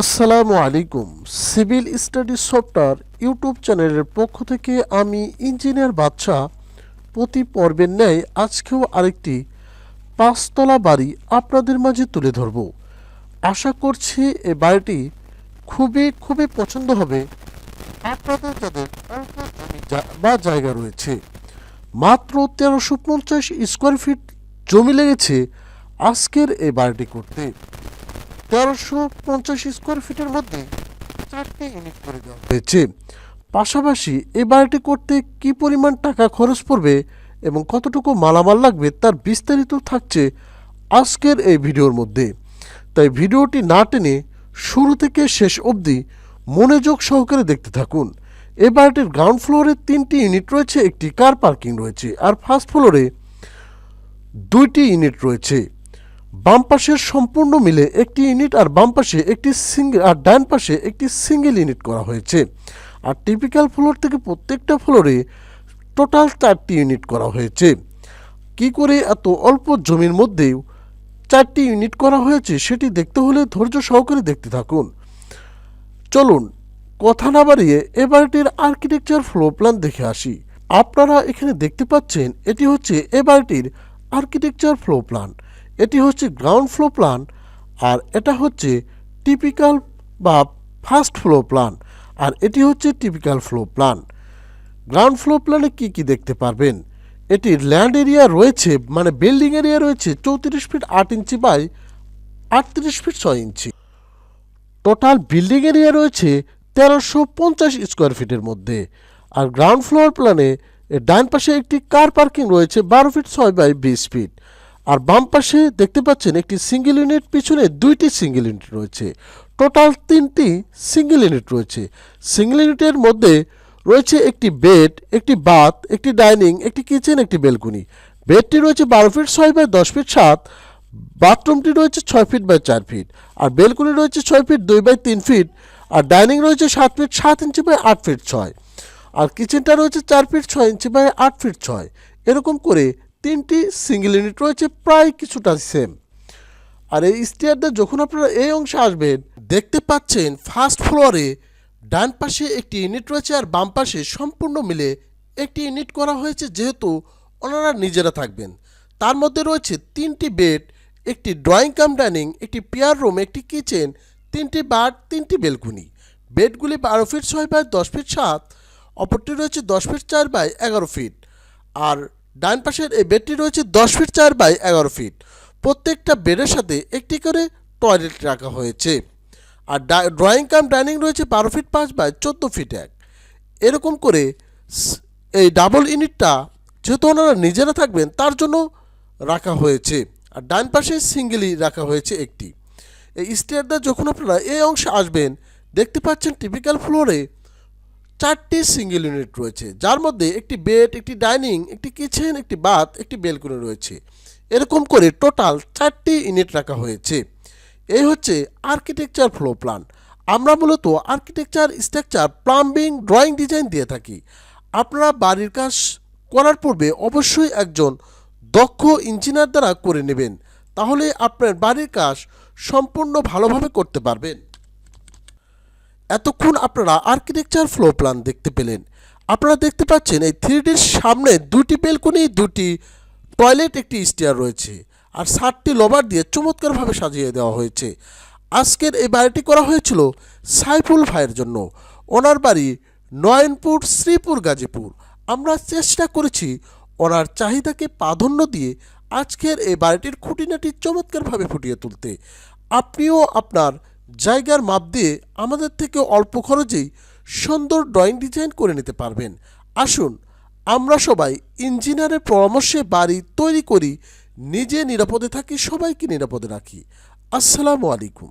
আসসালামু আলাইকুম। Civil study software YouTube চ্যানেলের পক্ষ থেকে আমি ইঞ্জিনিয়ার বাচ্চা প্রতি পর্বের ন্যায় আজকেও আরেকটি পাঁচতলা বাড়ি আপনাদের মাঝে তুলে ধরব। আশা করছি এ বাড়িটি খুবই খুবই পছন্দ হবে। আপনাদের যাদের বা জায়গা রয়েছে, মাত্র তেরোশো পঞ্চাশ স্কোয়ার ফিট জমি লেগেছে আজকের এই বাড়িটি করতে। তেরোশো পঞ্চাশ স্কোয়ার ফিটের মধ্যে চারটি ইউনিট করে দেওয়া হয়েছে। পাশাপাশি এই বাড়িটি করতে কি পরিমাণ টাকা খরচ পড়বে এবং কতটুকু মালামাল লাগবে তার বিস্তারিত থাকছে আজকের এই ভিডিওর মধ্যে। তাই ভিডিওটি না টেনে শুরু থেকে শেষ অবধি মনোযোগ সহকারে দেখতে থাকুন। এই বাড়িটির গ্রাউন্ড ফ্লোরে তিনটি ইউনিট রয়েছে, একটি কার পার্কিং রয়েছে, আর ফার্স্ট ফ্লোরে দুইটি ইউনিট রয়েছে। বাম পাশের সম্পূর্ণ মিলে একটি ইউনিট আর বাম পাশে একটি সিঙ্গেল আর ডান পাশে একটি সিঙ্গেল ইউনিট করা হয়েছে। আর টিপিক্যাল ফ্লোর থেকে প্রত্যেকটা ফ্লোরে টোটাল চারটি ইউনিট করা হয়েছে। কি করে এত অল্প জমির মধ্যেও চারটি ইউনিট করা হয়েছে সেটি দেখতে হলে ধৈর্য সহকারে দেখতে থাকুন। চলুন, কথা না বাড়িয়ে এ বাড়িটির আর্কিটেকচার ফ্লো প্ল্যান দেখে আসি। আপনারা এখানে দেখতে পাচ্ছেন, এটি হচ্ছে এ বাড়িটির আর্কিটেকচার ফ্লো প্ল্যান এটি হচ্ছে গ্রাউন্ড ফ্লো প্ল্যান আর এটা হচ্ছে টিপিক্যাল বা ফার্স্ট ফ্লো প্ল্যান আর এটি হচ্ছে typical floor plan ground floor প্ল্যানে কী কী দেখতে পারবেন? এটির ল্যান্ড এরিয়া রয়েছে মানে বিল্ডিং এরিয়া রয়েছে চৌত্রিশ ফিট আট ইঞ্চি বাই আটত্রিশ ফিট ছয় ইঞ্চি টোটাল বিল্ডিং এরিয়া রয়েছে তেরোশো পঞ্চাশ স্কোয়ার ফিটের মধ্যে। আর গ্রাউন্ড ফ্লোর প্ল্যানে ডান পাশে একটি কার পার্কিং রয়েছে বারো ফিট ছয় বাই বিশ ফিট আর বাম পাশে দেখতে পাচ্ছেন একটি সিঙ্গেল ইউনিট, পিছনে দুইটি সিঙ্গেল ইউনিট রয়েছে। টোটাল তিনটি সিঙ্গেল ইউনিট রয়েছে। সিঙ্গেল ইউনিটের মধ্যে রয়েছে একটি বেড, একটি বাথ, একটি ডাইনিং, একটি কিচেন, একটি বেলকুনি। বেডটি রয়েছে বারো ফিট ছয় বাই দশ ফিট সাত, বাথরুমটি রয়েছে ছয় ফিট বাই চার ফিট, আর বেলকুনি রয়েছে ছয় ফিট দুই বাই তিন ফিট, আর ডাইনিং রয়েছে সাত ফিট সাত ইঞ্চি বাই আট ফিট ছয়, আর কিচেনটা রয়েছে চার ফিট ছয় ইঞ্চি বাই আট ফিট ছয়। এরকম করে তিনটি সিঙ্গেল ইউনিট রয়েছে, প্রায় কিছুটা সেম আর এই স্টেয়ারটা যখন আপনারা এই অংশে আসবেন, দেখতে পাচ্ছেন ফার্স্ট ফ্লোরে ডান পাশে একটি ইউনিট রয়েছে আর বাম পাশে সম্পূর্ণ মিলে একটি ইউনিট করা হয়েছে, যেহেতু ওনারা নিজেরা থাকবেন। তার মধ্যে রয়েছে তিনটি বেড একটি ড্রয়িং কাম ডাইনিং একটি পেয়ার রুম একটি কিচেন তিনটি বার্ড তিনটি বেলকুনি বেডগুলি বারো ফিট ছয় বাই দশ ফিট সাত, অপরটি রয়েছে দশ ফিট চার বাই এগারো ফিট আর ডান পাশের এই বেডটি রয়েছে দশ ফিট চার বাই এগারো ফিট। প্রত্যেকটা বেডের সাথে একটি করে টয়লেট রাখা হয়েছে। আর ড্রয়িং কাম, ডাইনিং রয়েছে বারো ফিট পাঁচ বাই চোদ্দ ফিট এক। এরকম করে এই ডাবল ইউনিটটা যেহেতু ওনারা নিজেরা থাকবেন, তার জন্য রাখা হয়েছে। আর ডান পাশে সিঙ্গেলই রাখা হয়েছে একটি। এই স্টেয়ারটা যখন আপনারা এই অংশে আসবেন, দেখতে পাচ্ছেন টিপিক্যাল ফ্লোরে চারটি সিঙ্গেল ইউনিট রয়েছে, যার মধ্যে একটি বেড একটি ডাইনিং একটি কিচেন একটি বাথ একটি বেলকনি রয়েছে। এরকম করে টোটাল চারটি ইউনিট রাখা হয়েছে। এই হচ্ছে আর্কিটেকচার ফ্লো প্ল্যান আমরা মূলত architecture structure plumbing drawing design দিয়ে থাকি। আপনারা বাড়ির কাজ করার পূর্বে অবশ্যই একজন দক্ষ ইঞ্জিনিয়ার দ্বারা করে নেবেন। তাহলে আপনার বাড়ির কাজ সম্পূর্ণ ভালোভাবে করতে পারবেন। এতক্ষণ আপনারা আর্কিটেকচার ফ্লো প্ল্যান দেখতে পেলেন। আপনারা দেখতে পাচ্ছেন এই থ্রিডির সামনে দুটি বেলকনি দুটি টয়লেট একটি স্টেয়ার রয়েছে। আর ষাটটি লবার দিয়ে চমৎকারভাবে সাজিয়ে দেওয়া হয়েছে। আজকের এই বাড়িটি করা হয়েছিল সাইফুল ভাইয়ের জন্য। ওনার বাড়ি নয়নপুর, শ্রীপুর, গাজীপুর। আমরা চেষ্টা করেছি ওনার চাহিদাকে প্রাধান্য দিয়ে আজকের এই বাড়িটির খুঁটিনাটি চমৎকারভাবে ফুটিয়ে তুলতে। আপনিও আপনার জায়গার মাপ দিয়ে আমাদের থেকে অল্প খরচেই সুন্দর ড্রয়িং ডিজাইন করে নিতে পারবেন। আসুন, আমরা সবাই ইঞ্জিনিয়ারের পরামর্শে বাড়ি তৈরি করি, নিজে নিরাপদে থাকি, সবাইকে নিরাপদে রাখি। আসসালামু আলাইকুম।